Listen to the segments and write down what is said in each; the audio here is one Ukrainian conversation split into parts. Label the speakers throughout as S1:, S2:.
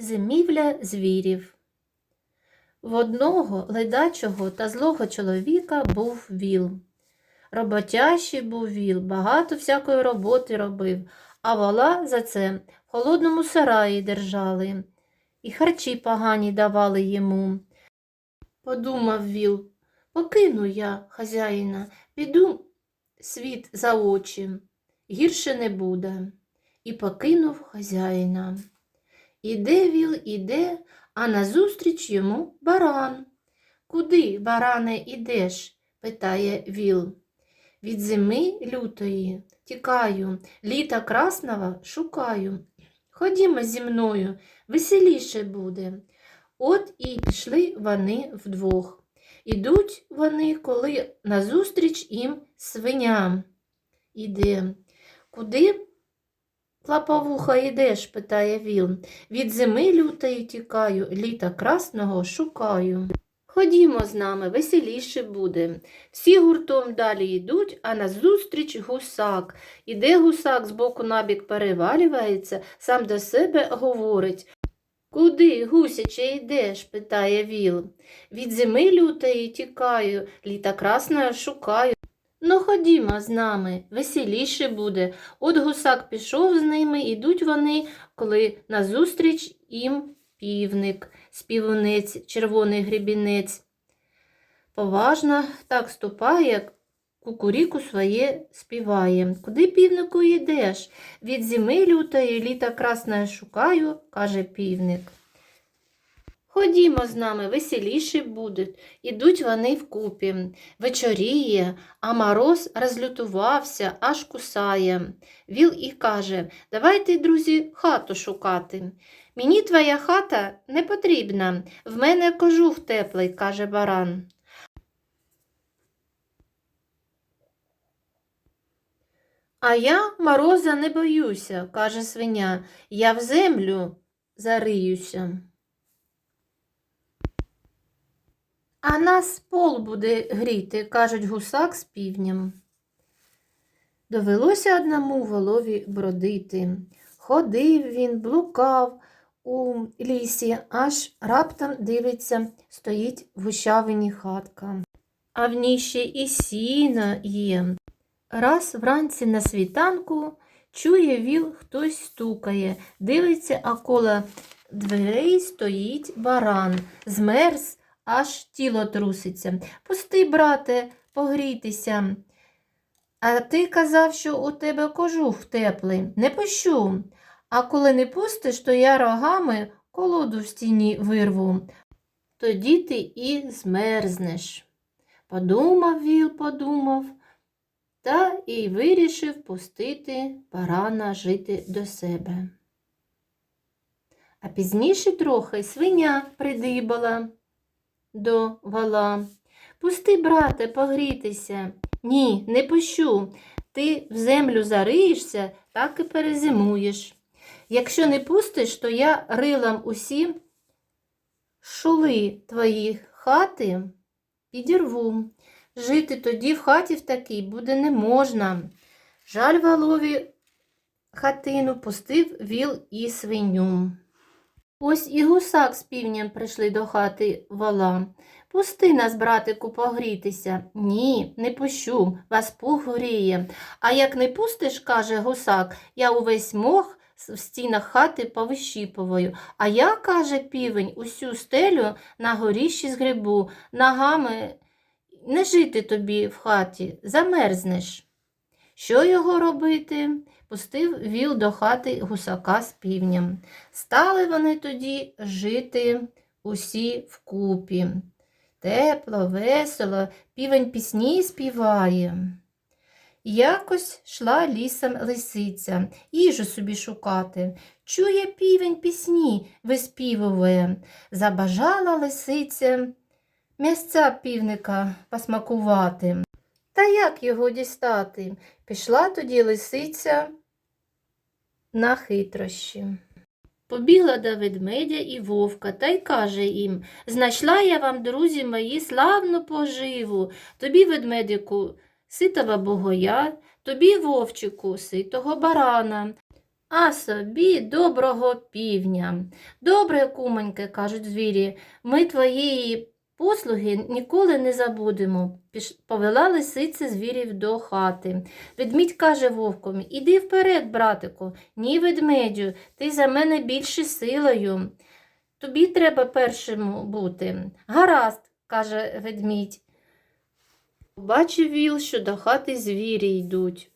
S1: Зимівля звірів. В одного ледачого та злого чоловіка був віл. Роботящий був віл, багато всякої роботи робив, а вола за це в холодному сараї держали, і харчі погані давали йому. Подумав віл, покину я хазяїна, піду світ за очі, гірше не буде. І покинув хазяїна. Іде віл, іде, а назустріч йому баран. Куди, баране, ідеш? питає віл. Від зими лютої тікаю, літа красного шукаю. Ходімо зі мною, веселіше буде. От і пішли вони вдвох. Ідуть вони, коли назустріч їм свиня. Іде. Куди Клаповуха йдеш, питає він. Від зими лютої тікаю, літа красного шукаю. Ходімо з нами, веселіше буде. Всі гуртом далі йдуть, а назустріч гусак. Іде гусак з боку набік перевалюється, сам до себе говорить. Куди, гусяче, йдеш? питає віл. Від зими лютої тікаю, літа красного шукаю. Ну, ходімо з нами, веселіше буде. От гусак пішов з ними, ідуть вони, коли назустріч їм півник, співунець, червоний гребінець. Поважно так ступає, кукуріку своє співає. Куди півнику йдеш? Від зими лютої літа красне шукаю, каже півник. Ходімо з нами, веселіше буде. Ідуть вони вкупі. Вечоріє, а мороз розлютувався, аж кусає. Віл і каже Давайте, друзі, хату шукати. Мені твоя хата не потрібна. В мене кожух теплий, каже баран. А я мороза не боюся, каже свиня. Я в землю зариюся. А нас пол буде гріти, кажуть гусак з півням. Довелося одному волові бродити. Ходив він, блукав у лісі, аж раптом дивиться, стоїть в гущавині хатка. А в ній ще і сіна є. Раз вранці на світанку чує віл, хтось стукає, дивиться, а коло дверей стоїть баран, змерз, аж тіло труситься. Пусти, брате, погрітися. А ти казав, що у тебе кожух теплий. Не пущу. А коли не пустиш, то я рогами колоду в стіні вирву. Тоді ти і змерзнеш. Подумав віл, подумав, та і вирішив пустити барана жити до себе. А пізніше трохи свиня придибала до вала. Пусти, брате, погрітися. Ні, не пущу. Ти в землю зариєшся, так і перезимуєш. Якщо не пустиш, то я рилам усі шули твої хати підірву. Жити тоді в хаті в такій буде не можна. Жаль валові хатину пустив віл і свиню. Ось і гусак з півням прийшли до хати вала. Пусти нас, братику, погрітися. Ні, не пущу, вас пух гріє. А як не пустиш, каже гусак, я увесь мох в стінах хати повищіпуваю. А я, каже півень, усю стелю на горіщі згребу, ногами не жити тобі в хаті, замерзнеш. Що його робити? Пустив віл до хати гусака з півнем. Стали вони тоді жити усі вкупі. Тепло, весело, півень пісні співає. Якось йшла лісом лисиця, їжу собі шукати. Чує півень пісні, виспівує. Забажала лисиця м'ясця півника посмакувати. Та як його дістати? Пішла тоді лисиця на хитрощі. Побігла до ведмедя і вовка та й каже їм Знайшла я вам, друзі мої, славну поживу. Тобі, ведмедику, ситого богоя, тобі, вовчику, ситого барана. а собі доброго півня. Добре, кумоньке, кажуть звірі, ми твоєї послуги ніколи не забудемо. Повела лисиця звірів до хати. Ведмідь каже вовкові, іди вперед, братику. Ні, ведмедю, ти за мене більше силою. Тобі треба першим бути. Гаразд, каже ведмідь. Бачив віл, що до хати звірі йдуть.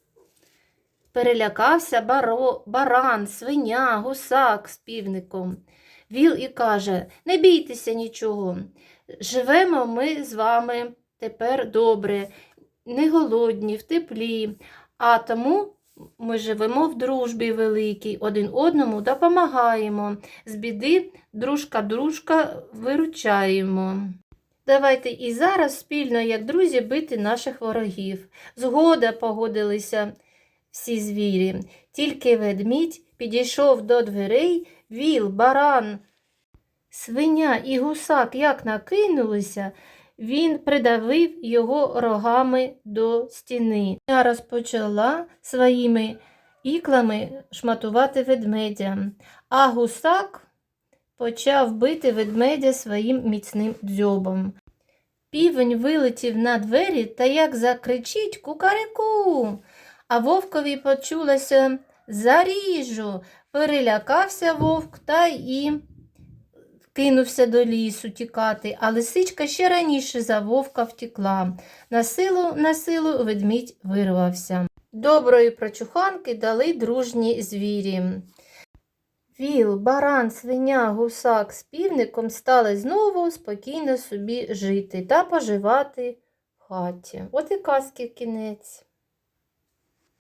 S1: Перелякався баро, баран, свиня, гусак з півником. Віл і каже Не бійтеся нічого. Живемо ми з вами тепер добре, не голодні, в теплі, а тому ми живемо в дружбі великій, один одному допомагаємо, з біди дружка дружка виручаємо. Давайте і зараз спільно, як друзі, бити наших ворогів. Згода погодилися всі звірі. Тільки ведмідь підійшов до дверей, віл, баран, свиня і гусак як накинулися, він придавив його рогами до стіни. Я розпочала своїми іклами шматувати ведмедя, а гусак почав бити ведмедя своїм міцним дзьобом. Півень вилетів на двері та як закричить кукарику. А вовкові почулося заріжу. Перелякався вовк та і кинувся до лісу тікати, а лисичка ще раніше за вовка втікла. На силу, на силу ведмідь вирвався. Доброї прочуханки дали дружні звірі. Віл, баран, свиня, гусак з півником стали знову спокійно собі жити та поживати в хаті. От і казки кінець.